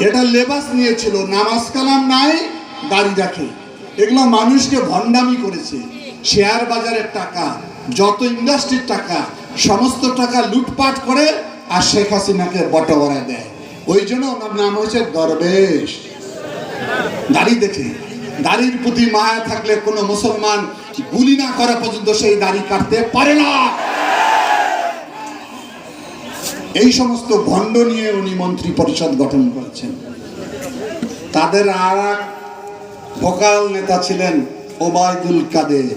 এটা লেবাস নিয়েছিল, নামাজ কালাম নাই, দাড়ি রাখে এগুলো মানুষকে ভণ্ডামি করেছে। শেয়ার বাজারের টাকা, যত ইন্ডাস্ট্রির টাকা, সমস্ত টাকা লুটপাট করে আর শেখ হাসিনাকে বটবরা দেয়। ওই জন্য ওনার নাম হয়েছে দরবেশ। দাড়ি দেখে। দাড়ির প্রতি মায়া থাকলে কোনো মুসলমান গুলি না করা পর্যন্ত সেই দাড়ি কাটতে পারে না। এই সমস্ত ভণ্ড নিয়ে উনি মন্ত্রী পরিষদ গঠন করেছেন। তাদের আর এক ভোকাল নেতা ছিলেন ওবায়দুল কাদের।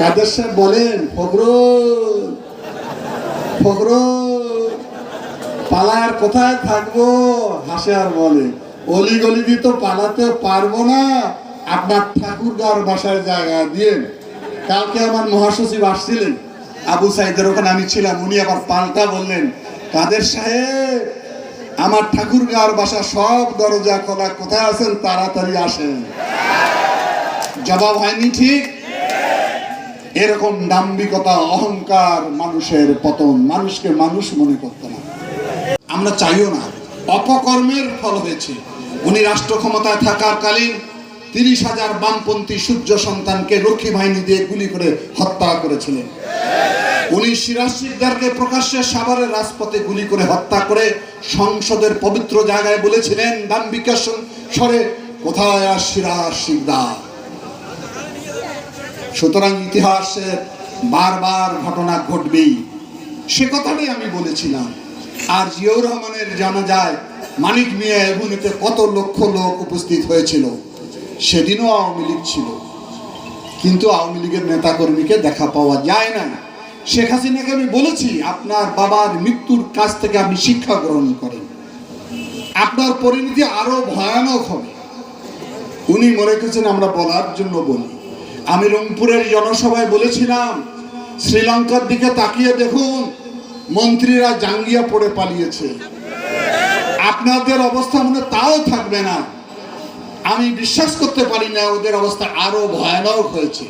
কাদের সাহেব বলেন, ফখরুল ফখরুল পালার কোথায় থাকব? হাসে আর বলে, অলি গলি দিয়ে তো পালাতে পারব না। আপনার ঠাকুরগাঁর বাসায় জায়গা দিয়ে কালকে আমার মহাসচিব আসছিলেন। আবু সাইদের ওখানে আমি ছিলাম, উনি আবার পাল্টা বললেন, কাদের সাহেব? আমার ঠাকুরগাঁর বাসা সব দরজা খোলা, কোথায় আছেন? তাড়াতাড়ি আসেন। জবাব হয়নি ঠিক? এরকম দাম্ভিকতা, অহংকার মানুষের পতন, মানুষকে মানুষ মনে করতে না। আমরা চাইও না, অপকর্মের ফল হয়েছে। উনি রাষ্ট্র ক্ষমতায় থাকার কালীন তিরিশ হাজার বামপন্থী সূর্য সন্তানকে রক্ষী বাহিনী দিয়ে গুলি করে হত্যা করেছিলেন। উনি সিরাজ প্রকাশ্যে সাভারের রাজপথে গুলি করে হত্যা করে সংসদের পবিত্র জায়গায় বলেছিলেন দাম বিকাশ স্বরে, কোথায় আর সিরাজ শিকদার সুতরাং ইতিহাসের বারবার ঘটনা ঘটবেই। সে কথাটাই আমি বলেছিলাম। আর জিয়াউর রহমানের জানা যায়, মানিক মিয়া এগুলিতে কত লক্ষ লোক উপস্থিত হয়েছিল। সেদিনও আওয়ামী লীগ ছিল। কিন্তু আওয়ামী লীগের নেতাকর্মীকে দেখা পাওয়া যায় না। শেখ হাসিনাকে আমি বলেছি, আপনার বাবার মৃত্যুর কাছ থেকে আপনি শিক্ষা গ্রহণ করেন। আপনার পরিণতি আরও ভয়ানক হবে। উনি মনে করছেন, আমরা বলার জন্য বলি। আমি রংপুরের জনসভায় বলেছিলাম, শ্রীলঙ্কার দিকে তাকিয়ে দেখুন, মন্ত্রীরা জাঙ্গিয়া পড়ে পালিয়েছে। আপনাদের অবস্থা মনে তাও থাকবে না। আমি বিশ্বাস করতে পারি না ওদের অবস্থা আরও ভয়ানক হয়েছে।